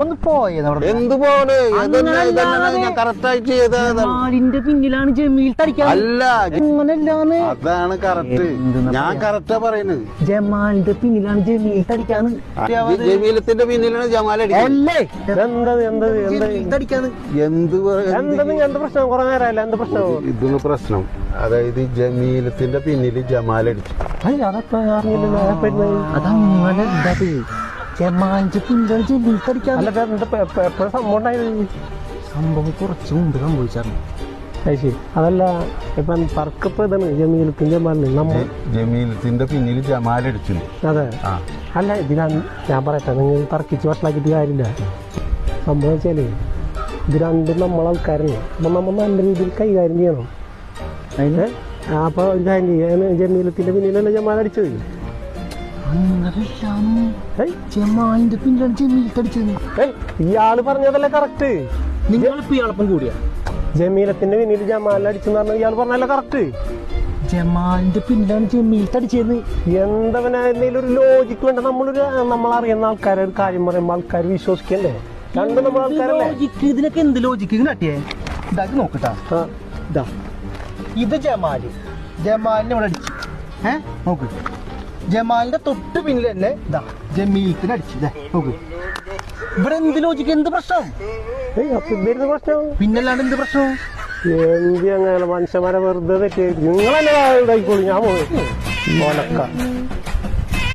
ഒന്ന് പോയത് എന്ത് പോണ്? ഞാൻ കറക്റ്റ് ആയിട്ട് ചെയ്തതാണ് പിന്നിലാണ് ജമീൽ തടിക്കാൻ അല്ല അങ്ങനല്ലാന്ന് അതാണ് കറക്റ്റ് ഞാൻ കറക്റ്റാ പറയുന്നത് ജമാലിന്റെ പിന്നിലാണ് ജമീൽ തടിക്കാന്ന്. ജമീലത്തിന്റെ പിന്നിലാണ് ജമാൽ അല്ലേ? എന്തത് എന്തത് എന്ത് ജമീൽ തടിക്കാന്ന്. എന്ത് പറ- എന്തെന്ന് എന്ത് പ്രശ്നം? കുറെ നേരമല്ല എന്ത് പ്രശ്നം? ഇതൊന്ന് പ്രശ്നം. അതായത് ജമീലത്തിന്റെ പിന്നിൽ ജമാലടിച്ചു അടിച്ചു. അതങ്ങനെ ജമീൽ സംഭവം കുറച്ച് മുമ്പ് സംഭവിച്ചായിരുന്നു. അത് ശരി. അതല്ല ഇപ്പൊ തർക്കപ്പ് ഇതാണ് നമ്മൾ ജമീലത്തിന്റെ ജമാൽ ജമാലടിച്ചു അതെ. അല്ല ഇതിനാ ഞാൻ പറയട്ടെ നിങ്ങൾ തർക്കിച്ച് വഷളാക്കിയിട്ട് കാര്യമില്ല. സംഭവം വെച്ചാൽ ഇത് രണ്ടും നമ്മളാൾക്കാരാണ് അപ്പം നമ്മൾ നല്ല രീതിയിൽ കൈകാര്യം ചെയ്യണം. അതിന്? അപ്പോൾ ജമീലത്തിന്റെ പിന്നിലല്ലേ ജമാൽ അടിച്ചത്? അങ്ങനെയല്ലാന്ന് പിന്നിലാണ് ഇയാൾ പറഞ്ഞതല്ലേ കറക്റ്റ് നിങ്ങളിപ്പോ ഇയാളപ്പം കൂടിയാ. ജമീലത്തിന്റെ പിന്നിൽ അടിച്ചെന്ന് ഇയാൾ പറഞ്ഞല്ലേ കറക്റ്റ് ജമാലിന്റെ പിന്നിലാണ് ജമീലത്ത് എന്തവനായിരുന്നേലും ഒരു ലോജിക്ക് വേണ്ട? നമ്മളൊരു നമ്മളറിയുന്ന ആൾക്കാരെ ഒരു കാര്യം പറയുമ്പോൾ ആൾക്കാർ വിശ്വസിക്കല്ലേ രണ്ടും നമ്മൾ ആൾക്കാരല്ലേ? ലോജിക്ക് ഇതിനൊക്കെ എന്ത് ലോജിക്ക് ഇതിനട്ടിയേ ഇതാക്കി നോക്കട്ടാ. ഇതാ. ഇത് ജമാൽ. ജമാലിനെ ഇവിടെ അടിച്ചു. ഏ? നോക്ക്. ജമാലിന്റെ തൊട്ട് പിന്നിൽ തന്നെ ഇതാ. ജമീലത്തിന് അടിച്ചു ഇതാ നോക്ക്. ഇവിടെ എന്ത് ലോജിക്ക് എന്ത് പ്രശ്നം? പ്രശ്നം? പിന്നല്ലാണ്ട് എന്ത് പ്രശ്നം? എന്ത് അങ്ങനെ മനുഷ്യന്മാരെ വെറുതെ തെറ്റി നിങ്ങളെന്നെ ഇതായിക്കോളൂ ഞാൻ പോയി ഓലക്ക